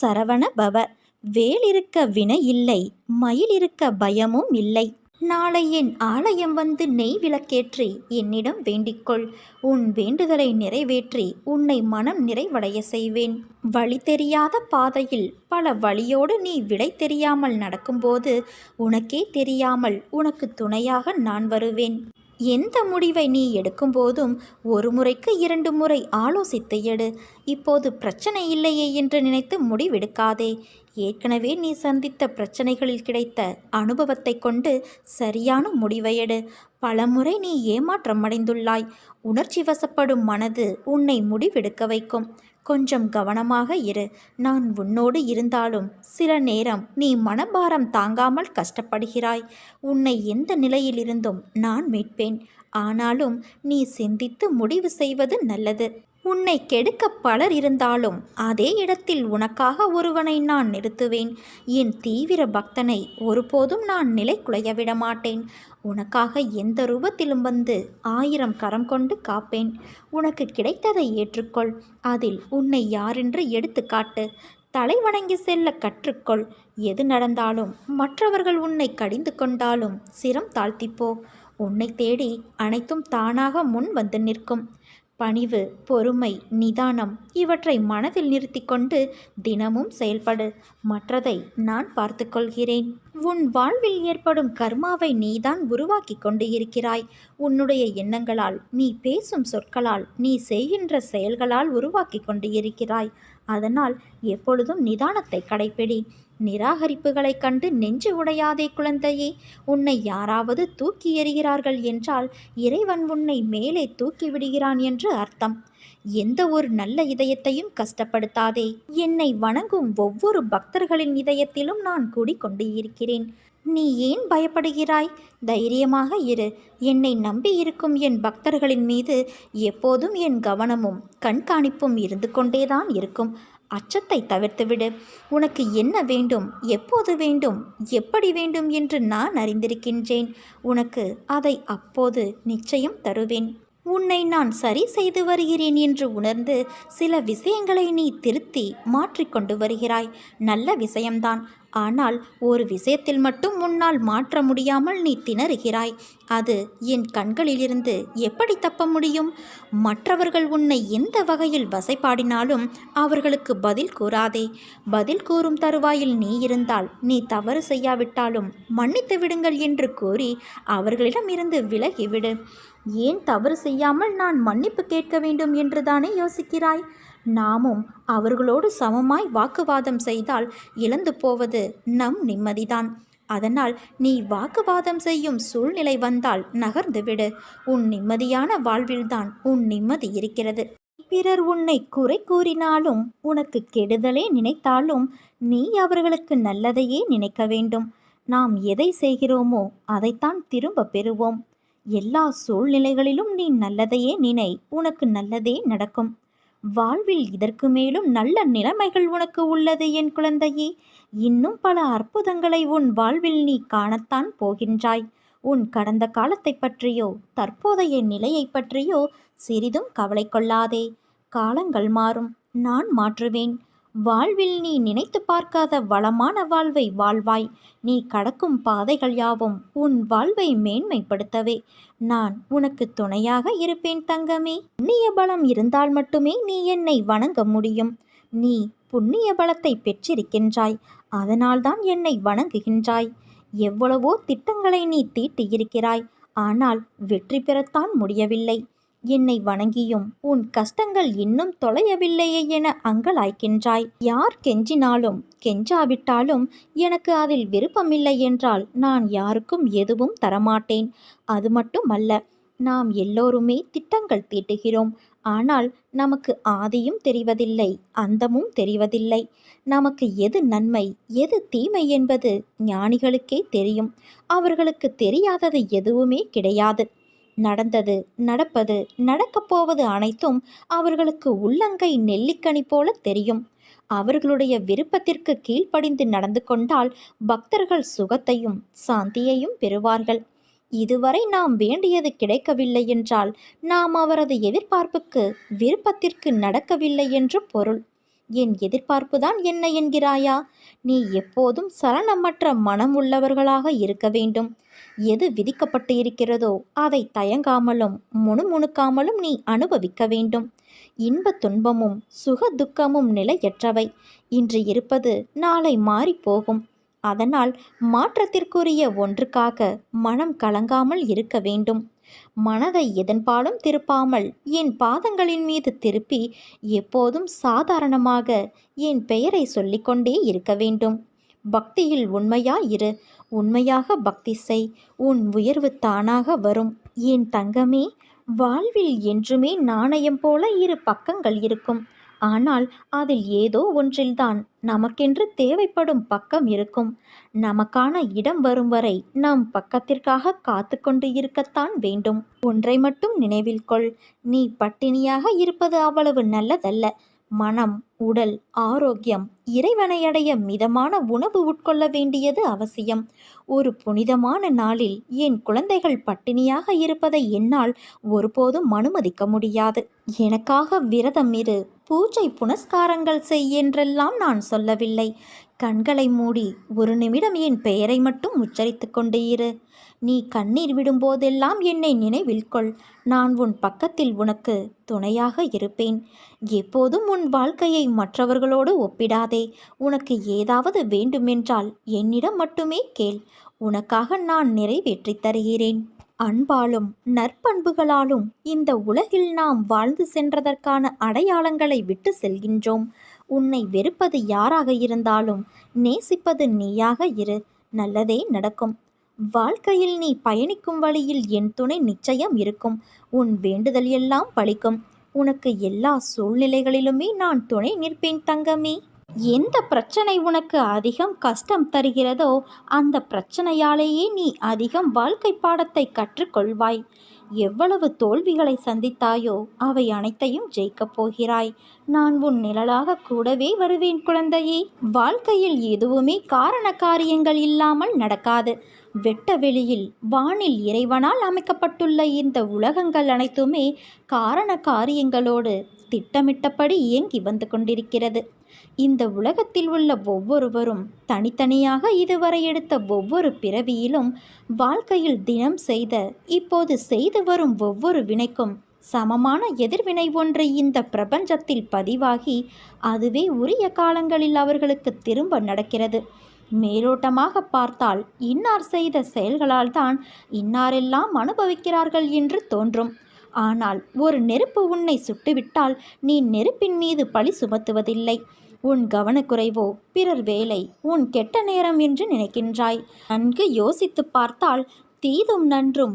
சரவண பவ. வேல் இருக்க வினை இல்லை மயில் இருக்க பயமும் இல்லை. நாளை என் ஆலயம் வந்து நெய் விளக்கேற்றி என்னிடம் வேண்டிக்கொள். உன் வேண்டுதலை நிறைவேற்றி உன்னை மனம் நிறைவடைய செய்வேன். வழி தெரியாத பாதையில் பல வழியோடு நீ விடை தெரியாமல் நடக்கும்போது உனக்கே தெரியாமல் உனக்கு துணையாக நான் வருவேன். எந்த முடிவை நீ எடுக்கும்போதும் ஒரு முறைக்கு இரண்டு முறை ஆலோசித்து எடு. இப்போது பிரச்சனை இல்லையே என்று நினைத்து முடிவெடுக்காதே. ஏற்கனவே நீ சந்தித்த பிரச்சனைகளில் கிடைத்த அனுபவத்தை கொண்டு சரியான முடிவை எடு. பலமுறை நீ ஏமாற்றமடைந்துள்ளாய். உணர்ச்சி வசப்படும் மனது உன்னை முடிவெடுக்க வைக்கும். கொஞ்சம் கவனமாக இரு. நான் உன்னோடு இருந்தாலும் சில நேரம் நீ மனபாரம் தாங்காமல் கஷ்டப்படுகிறாய். உன்னை எந்த நிலையிலிருந்தும் நான் மீட்பேன். ஆனாலும் நீ சிந்தித்து முடிவு செய்வது நல்லது. உன்னை கெடுக்க பலர் இருந்தாலும் அதே இடத்தில் உனக்காக ஒருவனை நான் நிறுத்துவேன். என் தீவிர பக்தனை ஒருபோதும் நான் நிலை குலைய விட மாட்டேன் உனக்காக எந்த ரூபத்திலும் வந்து ஆயிரம் கரம் கொண்டு காப்பேன். உனக்கு கிடைத்ததை ஏற்றுக்கொள். அதில் உன்னை யாரென்று எடுத்துக்காட்டு தலை வணங்கி செல்ல கற்றுக்கொள். எது நடந்தாலும் மற்றவர்கள் உன்னை கடிந்து கொண்டாலும் சிரம் தாழ்த்திப்போ. உன்னை தேடி அனைத்தும் தானாக முன் வந்து நிற்கும். பணிவு பொறுமை நிதானம் இவற்றை மனதில் நிறுத்தி கொண்டு தினமும் செயல்படு. மற்றதை நான் பார்த்துக்கொள்கிறேன் உன் வாழ்வில் ஏற்படும் கர்மாவை நீதான் உருவாக்கி கொண்டு இருக்கிறாய். உன்னுடைய எண்ணங்களால் நீ பேசும் சொற்களால் நீ செய்கின்ற செயல்களால் உருவாக்கி கொண்டு இருக்கிறாய். அதனால் எப்பொழுதும் நிதானத்தை கடைப்பிடி. நிராகரிப்புகளைக் கண்டு நெஞ்சு உடையாதே குழந்தையே உன்னை யாராவது தூக்கி எறிகிறார்கள் என்றால் இறைவன் உன்னை மேலே தூக்கி விடுகிறான் என்று அர்த்தம். எந்த ஒரு நல்ல இதயத்தையும் கஷ்டப்படுத்தாதே. என்னை வணங்கும் ஒவ்வொரு பக்தர்களின் இதயத்திலும் நான் கூடிக்கொண்டு இருக்கிறேன். நீ ஏன் பயப்படுகிறாய்? தைரியமாக இரு. என்னை நம்பி இருக்கும் என் பக்தர்களின் மீது எப்போதும் என் கவனமும் கண்காணிப்பும் இருந்து கொண்டேதான் இருக்கும். அச்சத்தை தவிர்த்துவிடு உனக்கு என்ன வேண்டும் எப்போது வேண்டும் எப்படி வேண்டும் என்று நான் அறிந்திருக்கின்றேன். உனக்கு அதை அப்போது நிச்சயம் தருவேன். உன்னை நான் சரி செய்து வருகிறேன் என்று உணர்ந்து சில விஷயங்களை நீ திருத்தி மாற்றிக்கொண்டு வருகிறாய். நல்ல விஷயம்தான். ஆனால் ஒரு விஷயத்தில் மட்டும் உன்னால் மாற்ற முடியாமல் நீ திணறுகிறாய். அது என் கண்களிலிருந்து எப்படி தப்ப முடியும்? மற்றவர்கள் உன்னை எந்த வகையில் வசைப்பாடினாலும் அவர்களுக்கு பதில் கூறாதே. பதில் கூறும் தருவாயில் நீ இருந்தால் நீ தவறு செய்யாவிட்டாலும் மன்னித்து விடுங்கள் என்று கூறி அவர்களிடம் இருந்து விலகிவிடு. ஏன் தவறு செய்யாமல் நான் மன்னிப்பு கேட்க வேண்டும் என்றுதானே யோசிக்கிறாய்? நாமும் அவர்களோடு சமமாய் வாக்குவாதம் செய்தால் இழந்து போவது நம் நிம்மதிதான். அதனால் நீ வாக்குவாதம் செய்யும் சூழ்நிலை வந்தால் நகர்ந்துவிடு உன் நிம்மதியான வாழ்வில்தான் உன் நிம்மதி இருக்கிறது. பிறர் உன்னை குறை கூறினாலும் உனக்கு கெடுதலே நினைத்தாலும் நீ அவர்களுக்கு நல்லதையே நினைக்க வேண்டும். நாம் எதை செய்கிறோமோ அதைத்தான் திரும்ப பெறுவோம். எல்லா சூழ்நிலைகளிலும் நீ நல்லதையே நினை உனக்கு நல்லதே நடக்கும். வாழ்வில் இதற்கு மேலும் நல்ல நிலைமைகள் உனக்கு உள்ளது என் குழந்தையே. இன்னும் பல அற்புதங்களை உன் வாழ்வில் நீ காணத்தான் போகின்றாய். உன் கடந்த காலத்தை பற்றியோ தற்போதைய நிலையை பற்றியோ சிறிதும் கவலை கொள்ளாதே. காலங்கள் மாறும். நான் மாற்றுவேன். வாழ்வில் நீ நினைத்து பார்க்காத வளமான வாழ்வை வாழ்வாய். நீ கடக்கும் பாதைகள் யாவும் உன் வாழ்வை மேன்மைப்படுத்தவே. நான் உனக்கு துணையாக இருப்பேன் தங்கமே. புண்ணிய பலம் இருந்தால் மட்டுமே நீ என்னை வணங்க முடியும். நீ புண்ணிய பலத்தை பெற்றிருக்கின்றாய். அதனால்தான் என்னை வணங்குகின்றாய். எவ்வளவோ திட்டங்களை நீ தீட்டியிருக்கிறாய். ஆனால் வெற்றி பெறத்தான் முடியவில்லை. என்னை வணங்கியும் உன் கஷ்டங்கள் இன்னும் தொலையவில்லையே என அங்கலாய்க்கின்றாய். யார் கெஞ்சினாலும் கெஞ்சாவிட்டாலும் எனக்கு அதில் விருப்பமில்லை என்றால் நான் யாருக்கும் எதுவும் தரமாட்டேன். அது மட்டுமல்ல நாம் எல்லோருமே திட்டங்கள் தீட்டுகிறோம். ஆனால் நமக்கு ஆதியும் தெரிவதில்லை அந்தமும் தெரிவதில்லை. நமக்கு எது நன்மை எது தீமை என்பது ஞானிகளுக்கே தெரியும். அவர்களுக்கு தெரியாதது எதுவுமே கிடையாது. நடந்தது நடப்பது நடக்கப் போவது அனைத்தும் அவர்களுக்கு உள்ளங்கை நெல்லிக்கனி போல தெரியும். அவர்களுடைய விருப்பத்திற்கு கீழ்ப்படிந்து நடந்து கொண்டால் பக்தர்கள் சுகத்தையும் சாந்தியையும் பெறுவார்கள். இதுவரை நாம் வேண்டியது கிடைக்கவில்லை என்றால் நாம் அவரது எதிர்பார்ப்புக்கு விருப்பத்திற்கு நடக்கவில்லை என்று பொருள். என் எதிர்பார்ப்புதான் என்ன என்கிறாயா? நீ எப்போதும் சலனமற்ற மனம் உள்ளவர்களாக இருக்க வேண்டும். எது விதிக்கப்பட்டு இருக்கிறதோ அதை தயங்காமலும் முணுமுணுக்காமலும் நீ அனுபவிக்க வேண்டும். இன்ப துன்பமும் சுக துக்கமும் நிலையற்றவை. இன்று இருப்பது நாளை மாறிப்போகும் அதனால் மாற்றத்திற்குரிய ஒன்றுக்காக மனம் கலங்காமல் இருக்க வேண்டும். மனதை எதன்பாலும் திருப்பாமல் என் பாதங்களின் மீது திருப்பி எப்போதும் சாதாரணமாக என் பெயரை சொல்லிக்கொண்டே இருக்க வேண்டும். பக்தியில் உண்மையாயிரு உண்மையாக பக்தி செய். உன் உயர்வு தானாக வரும். என் தங்கமே வாழ்வில் என்றுமே நாணயம் போல இரு பக்கங்கள் இருக்கும். ஆனால் அதில் ஏதோ ஒன்றில்தான் நமக்கென்று தேவைப்படும் பக்கம் இருக்கும். நமக்கான இடம் வரும் வரை நம் பக்கத்திற்காக காத்து கொண்டு இருக்கத்தான் வேண்டும். ஒன்றை மட்டும் நினைவில் கொள். நீ பட்டினியாக இருப்பது அவ்வளவு நல்லதல்ல. மனம் உடல் ஆரோக்கியம் இறைவனை அடைய மிதமான உணவு உட்கொள்ள வேண்டியது அவசியம். ஒரு புனிதமான நாளில் என் குழந்தைகள் பட்டினியாக இருப்பதை என்னால் ஒருபோதும் அனுமதிக்க முடியாது. எனக்காக விரதம் இரு பூஜை புனஸ்காரங்கள் செய் என்றெல்லாம் நான் சொல்லவில்லை. கண்களை மூடி ஒரு நிமிடம் என் பெயரை மட்டும் உச்சரித்து கொண்டு இரு. நீ கண்ணீர் விடும்போதெல்லாம் என்னை நினைவில் கொள். நான் உன் பக்கத்தில் உனக்கு துணையாக இருப்பேன். எப்போதும் உன் வாழ்க்கையை மற்றவர்களோடு ஒப்பிடாதே. உனக்கு ஏதாவது வேண்டுமென்றால் என்னிடம் மட்டுமே கேள். உனக்காக நான் நிறைவேற்றி தருகிறேன். அன்பாலும் நற்பண்புகளாலும் இந்த உலகில் நாம் வாழ்ந்து சென்றதற்கான அடையாளங்களை விட்டு செல்கின்றோம். உன்னை வெறுப்பது யாராக இருந்தாலும் நேசிப்பது நீயாக இரு. நல்லதே நடக்கும். வாழ்க்கையில் நீ பயணிக்கும் வழியில் என் துணை நிச்சயம் இருக்கும். உன் வேண்டுதல் எல்லாம் பழிக்கும். உனக்கு எல்லா சூழ்நிலைகளிலுமே நான் துணை நிற்பேன் தங்கமே. எந்த பிரச்சனை உனக்கு அதிகம் கஷ்டம் தருகிறதோ அந்த பிரச்சனையாலேயே நீ அதிகம் வாழ்க்கை பாடத்தை கற்றுக்கொள்வாய். எவ்வளவு தோல்விகளை சந்தித்தாயோ அவை அனைத்தையும் ஜெயிக்கப் போகிறாய். நான் உன் நிழலாக கூடவே வருவேன் குழந்தையே. வாழ்க்கையில் எதுவுமே காரண காரியங்கள் இல்லாமல் நடக்காது. வெட்ட வெளியில் வானில் இறைவனால் அமைக்கப்பட்டுள்ள இந்த உலகங்கள் அனைத்துமே காரண காரியங்களோடு திட்டமிட்டபடி இயங்கி வந்து கொண்டிருக்கிறது. இந்த உலகத்தில் உள்ள ஒவ்வொருவரும் தனித்தனியாக இதுவரை எடுத்த ஒவ்வொரு பிறவியிலும் வாழ்க்கையில் தினம் செய்த இப்போது செய்து வரும் ஒவ்வொரு வினைக்கும் சமமான எதிர்வினை ஒன்று இந்த பிரபஞ்சத்தில் பதிவாகி அதுவே உரிய காலங்களில் அவர்களுக்கு திரும்ப நடக்கிறது. மேலோட்டமாக பார்த்தால் இன்னார் செய்த செயல்களால் தான் இன்னாரெல்லாம் அனுபவிக்கிறார்கள் என்று தோன்றும். ஆனால் ஒரு நெருப்பு உன்னை சுட்டுவிட்டால் நீ நெருப்பின் மீது பழி சுமத்துவதில்லை. உன் கவனக்குறைவோ பிறர் வேலை உன் கெட்ட நேரம் என்று நினைக்கின்றாய். நன்கு யோசித்து பார்த்தால் தீதும் நன்றும்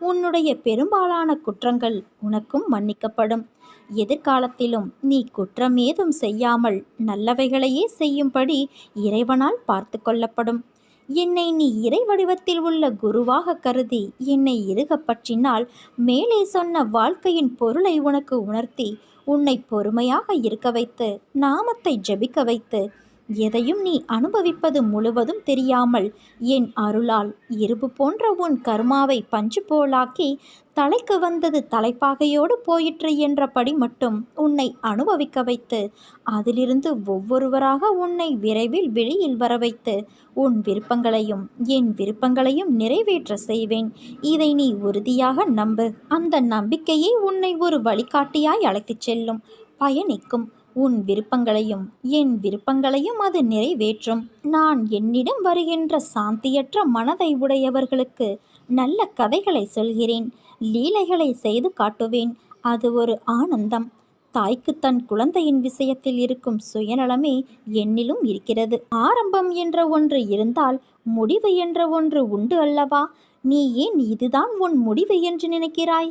உன்னுடைய பெரும்பாலான குற்றங்கள் உனக்கும் மன்னிக்கப்படும். எதிர்காலத்திலும் நீ குற்றம் ஏதும் செய்யாமல் நல்லவைகளையே செய்யும்படி இறைவனால் பார்த்து கொள்ளப்படும். என்னை நீ இறை வடிவத்தில் உள்ள குருவாக கருதி என்னை இறுக பற்றினால் மேலே சொன்ன வாழ்க்கையின் பொருளை உனக்கு உணர்த்தி உன்னை பொறுமையாக இருக்க வைத்து நாமத்தை ஜெபிக்க வைத்து எதையும் நீ அனுபவிப்பது முழுவதும் தெரியாமல் என் அருளால் இருப்பு போன்ற உன் கர்மாவை பஞ்சு போலாக்கி தலைக்கு வந்தது தலைப்பாகையோடு போயிற்று என்றபடி மட்டும் உன்னை அனுபவிக்க வைத்து அதிலிருந்து ஒவ்வொருவராக உன்னை விரைவில் வெளியில் வர வைத்து உன் விருப்பங்களையும் என் விருப்பங்களையும் நிறைவேற்ற செய்வேன். இதை நீ உறுதியாக நம்பு. அந்த நம்பிக்கையே உன்னை ஒரு வழிகாட்டியாய் அழைத்துச் செல்லும். பயணிக்கும். உன் விருப்பங்களையும் என் விருப்பங்களையும் அது நிறைவேற்றும். நான் என்னிடம் வருகின்ற சாந்தியற்ற மனதை உடையவர்களுக்கு நல்ல கதைகளை சொல்கிறேன் லீலைகளை செய்து காட்டுவேன். அது ஒரு ஆனந்தம். தாய்க்கு தன் குழந்தையின் விஷயத்தில் இருக்கும் சுயநலமே என்னிலும் இருக்கிறது. ஆரம்பம் என்ற ஒன்று இருந்தால் முடிவு என்ற ஒன்று உண்டு அல்லவா? நீ ஏன் இதுதான் உன் முடிவு என்று நினைக்கிறாய்?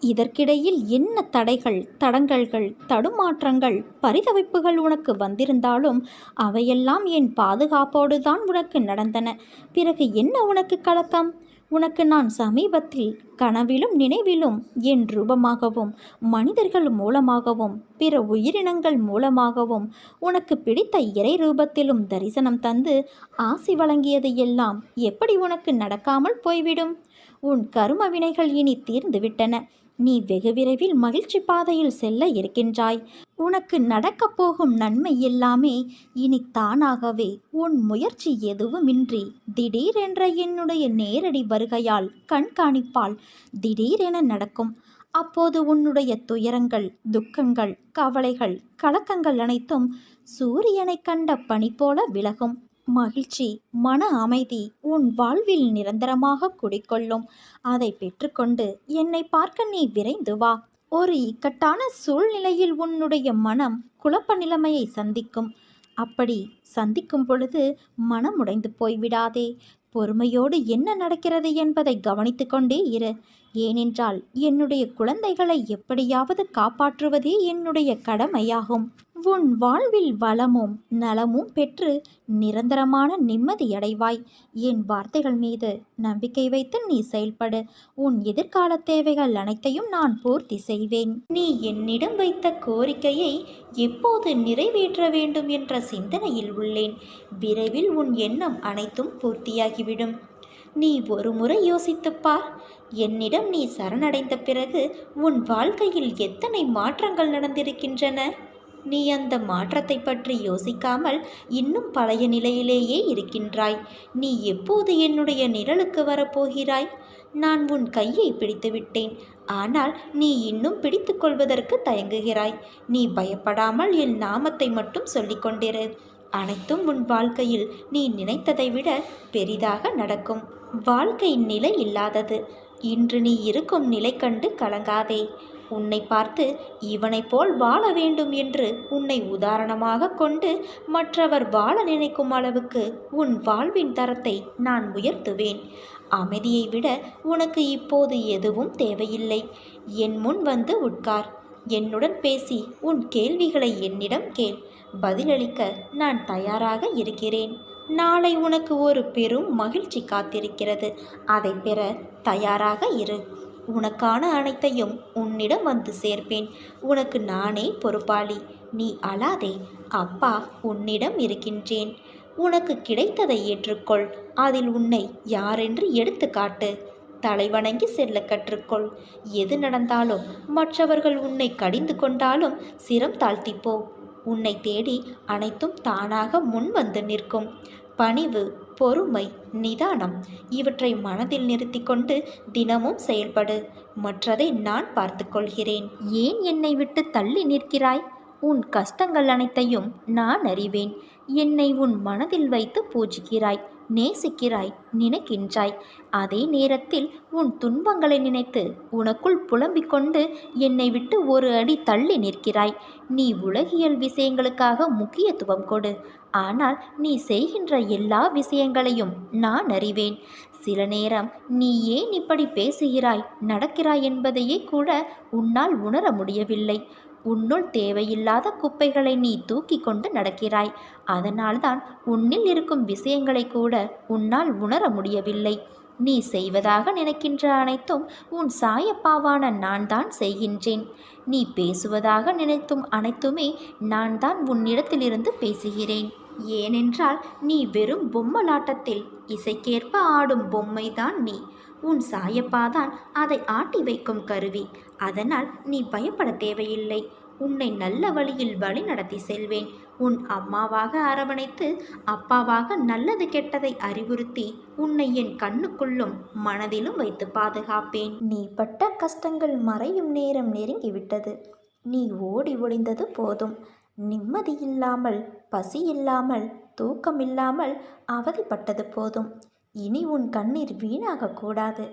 இதற்கிடையில் என்ன தடைகள் தடங்கல்கள் தடுமாற்றங்கள் பரிதவிப்புகள் உனக்கு வந்திருந்தாலும் அவையெல்லாம் என் பாதுகாப்போடு தான் உனக்கு நடந்தன. பிறகு என்ன உனக்கு கலக்கம்? உனக்கு நான் சமீபத்தில் கனவிலும் நினைவிலும் என் ரூபமாகவும் மனிதர்கள் மூலமாகவும் பிற உயிரினங்கள் மூலமாகவும் உனக்கு பிடித்த இறை ரூபத்திலும் தரிசனம் தந்து ஆசி வழங்கியது எல்லாம் எப்படி உனக்கு நடக்காமல் போய்விடும்? உன் கரும வினைகள் இனி தீர்ந்துவிட்டன. நீ வெகு விரைவில் மகிழ்ச்சி பாதையில் செல்ல இருக்கின்றாய். உனக்கு நடக்கப் போகும் நன்மை எல்லாமே இனி தானாகவே உன் முயற்சி எதுவுமின்றி. திடீரென்ற என்னுடைய நேரடி வருகையால் கண்காணிப்பால் திடீரென நடக்கும். அப்போது உன்னுடைய துயரங்கள் துக்கங்கள் கவலைகள் கலக்கங்கள் அனைத்தும் சூரியனை கண்ட பனி போல விலகும். மகிழ்ச்சி மன அமைதி உன் வாழ்வில் நிரந்தரமாக குடிக்கொள்ளும் அதை பெற்றுக்கொண்டு என்னை பார்க்க நீ விரைந்து வா. ஒரு இக்கட்டான சூழ்நிலையில் உன்னுடைய மனம் குழப்ப நிலைமையை சந்திக்கும். அப்படி சந்திக்கும் பொழுது மனம் உடைந்து போய்விடாதே. பொறுமையோடு என்ன நடக்கிறது என்பதை கவனித்து கொண்டே இரு. ஏனென்றால் என்னுடைய குழந்தைகளை எப்படியாவது காப்பாற்றுவதே என்னுடைய கடமையாகும். உன் வாழ்வில் வளமும் நலமும் பெற்று நிரந்தரமான நிம்மதியடைவாய் என் வார்த்தைகள் மீது நம்பிக்கை வைத்து நீ செயல்படு. உன் எதிர்கால தேவைகள் அனைத்தையும் நான் பூர்த்தி செய்வேன். நீ என்னிடம் வைத்த கோரிக்கையை எப்போது நிறைவேற்ற வேண்டும் என்ற சிந்தனையில் உள்ளேன். விரைவில் உன் எண்ணம் அனைத்தும் பூர்த்தியாகிவிடும். நீ ஒரு முறை யோசித்துப் பார். என்னிடம் நீ சரணடைந்த பிறகு உன் வாழ்க்கையில் எத்தனை மாற்றங்கள் நடந்திருக்கின்றன? நீ அந்த மாற்றத்தை பற்றி யோசிக்காமல் இன்னும் பழைய நிலையிலேயே இருக்கின்றாய். நீ எப்போது என்னுடைய நிழலுக்கு வரப்போகிறாய்? நான் உன் கையை பிடித்து விட்டேன் ஆனால் நீ இன்னும் பிடித்து கொள்வதற்கு தயங்குகிறாய். நீ பயப்படாமல் என் நாமத்தை மட்டும் சொல்லிக்கொண்டிரு அனைத்தும் உன் வாழ்க்கையில் நீ நினைத்ததை விட பெரிதாக நடக்கும். வாழ்க்கை நிலை இல்லாதது. இன்று நீ இருக்கும் நிலை கண்டு கலங்காதே. உன்னை பார்த்து இவனைப் போல் வாழ வேண்டும் என்று உன்னை உதாரணமாக கொண்டு மற்றவர் வாழ நினைக்கும் அளவுக்கு உன் வாழ்வின் தரத்தை நான் உயர்த்துவேன். அமைதியை விட உனக்கு இப்போது எதுவும் தேவையில்லை. என் முன் வந்து உட்கார். என்னுடன் பேசி உன் கேள்விகளை என்னிடம் கேள். பதிலளிக்க நான் தயாராக இருக்கிறேன். நாளை உனக்கு ஒரு பெரும் மகிழ்ச்சி காத்திருக்கிறது. அதை பெற தயாராக இரு. உனக்கான அனைத்தையும் உன்னிடம் வந்து சேர்ப்பேன். உனக்கு நானே பொறுப்பாளி. நீ அழாதே. அப்பா உன்னிடம் இருக்கின்றேன். உனக்கு கிடைத்ததை ஏற்றுக்கொள். அதில் உன்னை யாரென்று எடுத்து காட்டு. தலைவணங்கி செல்ல கற்றுக்கொள். எது நடந்தாலும் மற்றவர்கள் உன்னை கடிந்து கொண்டாலும் சிரம் தாழ்த்திப்போ உன்னை தேடி அனைத்தும் தானாக முன் வந்து நிற்கும். பணிவு பொறுமை நிதானம் இவற்றை மனதில் நிறுத்தி கொண்டு தினமும் செயல்படு. மற்றதை நான் பார்த்து கொள்கிறேன். ஏன் என்னை விட்டு தள்ளி நிற்கிறாய்? உன் கஷ்டங்கள் அனைத்தையும் நான் அறிவேன். என்னை உன் மனதில் வைத்து பூஜிக்கிறாய். நேசிக்கிறாய் நினைக்கின்றாய். அதே நேரத்தில் உன் துன்பங்களை நினைத்து உனக்குள் புலம்பிக் கொண்டு என்னை விட்டு ஒரு அடி தள்ளி நிற்கிறாய். நீ உலகியல் விஷயங்களுக்காக முக்கியத்துவம் கொடு. ஆனால் நீ செய்கின்ற எல்லா விஷயங்களையும் நான் அறிவேன். சில நேரம் நீ ஏன் இப்படி பேசுகிறாய் நடக்கிறாய் என்பதையே கூட உன்னால் உணர முடியவில்லை. உன்னுள் தேவையில்லாத குப்பைகளை நீ தூக்கி கொண்டு நடக்கிறாய். அதனால்தான் உன்னில் இருக்கும் விஷயங்களை கூட உன்னால் உணர முடியவில்லை. நீ செய்வதாக நினைக்கின்ற அனைத்தும் உன் சாயப்பாவான நான் தான் செய்கின்றேன். நீ பேசுவதாக நினைத்தும் அனைத்துமே நான் தான் உன்னிடத்திலிருந்து பேசுகிறேன். ஏனென்றால் நீ வெறும் பொம்மலாட்டத்தில் இசைக்கேற்ப ஆடும் பொம்மைதான் நீ. உன் சாயப்பாதான் அதை ஆட்டி வைக்கும் கருவி. அதனால் நீ பயப்பட தேவையில்லை. உன்னை நல்ல வழியில் வழி நடத்தி செல்வேன். உன் அம்மாவாக அரவணைத்து அப்பாவாக நல்லது கெட்டதை அறிவுறுத்தி உன்னை என் கண்ணுக்குள்ளும் மனதிலும் வைத்து பாதுகாப்பேன். நீ பட்ட கஷ்டங்கள் மறையும் நேரம் நெருங்கிவிட்டது. நீ ஓடி ஒளிந்தது போதும். நிம்மதி இல்லாமல் பசி இல்லாமல் தூக்கம் இல்லாமல் அவதிப்பட்டது போதும். இனி உன் கண்ணீர் வீணாகக்கூடாது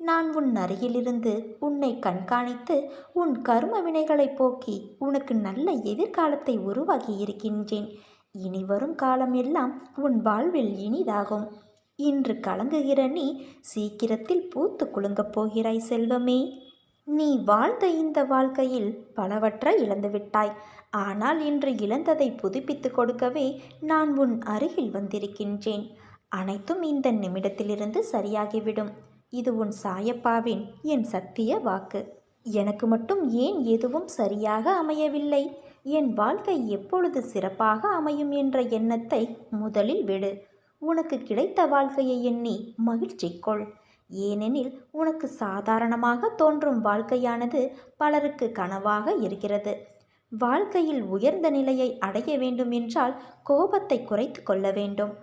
நான் உன் அருகிலிருந்து உன்னை கண்காணித்து உன் கர்ம வினைகளை போக்கி உனக்கு நல்ல எதிர்காலத்தை உருவாக்கி இருக்கின்றேன். இனி வரும் காலம் எல்லாம் உன் வாழ்வில் இனிதாகும். இன்று கலங்குகிற நீ சீக்கிரத்தில் பூத்து குலுங்கப் போகிறாய் செல்வமே. நீ வாழ்ந்த இந்த வாழ்க்கையில் பலவற்றை இழந்துவிட்டாய் ஆனால் இன்று இழந்ததை புதுப்பித்து கொடுக்கவே நான் உன் அருகில் வந்திருக்கின்றேன். அனைத்தும் இந்த நிமிடத்திலிருந்து சரியாகிவிடும். இது உன் சாயப்பாவின் என் சத்திய வாக்கு. எனக்கு மட்டும் ஏன் எதுவும் சரியாக அமையவில்லை? என் வாழ்க்கை எப்பொழுது சிறப்பாக அமையும் என்ற எண்ணத்தை முதலில் விடு. உனக்கு கிடைத்த வாழ்க்கையை எண்ணி மகிழ்ச்சி கொள். ஏனெனில் உனக்கு சாதாரணமாக தோன்றும் வாழ்க்கையானது பலருக்கு கனவாக இருக்கிறது. வாழ்க்கையில் உயர்ந்த நிலையை அடைய வேண்டும் என்றால் கோபத்தை குறைத்து கொள்ள வேண்டும்.